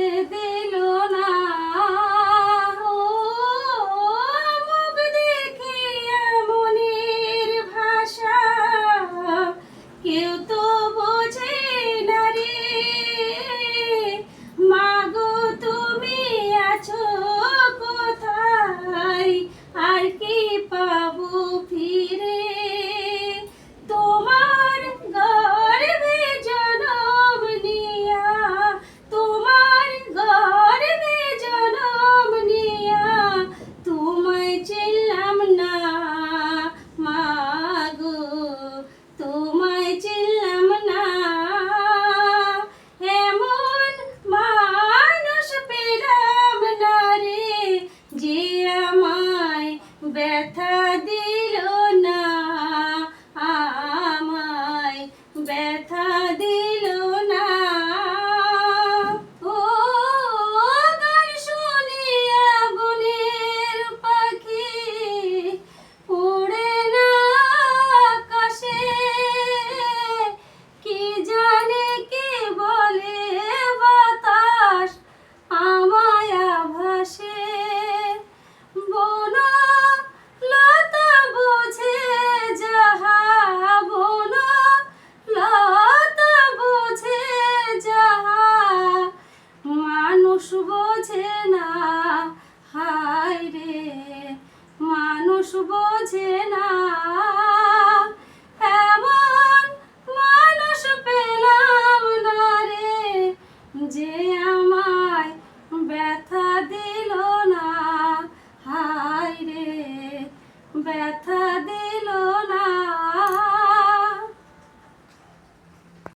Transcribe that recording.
যে ব্যথা দিল না আমায় ব্যথা বোঝে না, হায় রে, মানুষ বোঝে না। এমন মানুষ পেলাম না রে, যে আমায় ব্যথা দিল না। হায় রে, ব্যথা দিল না।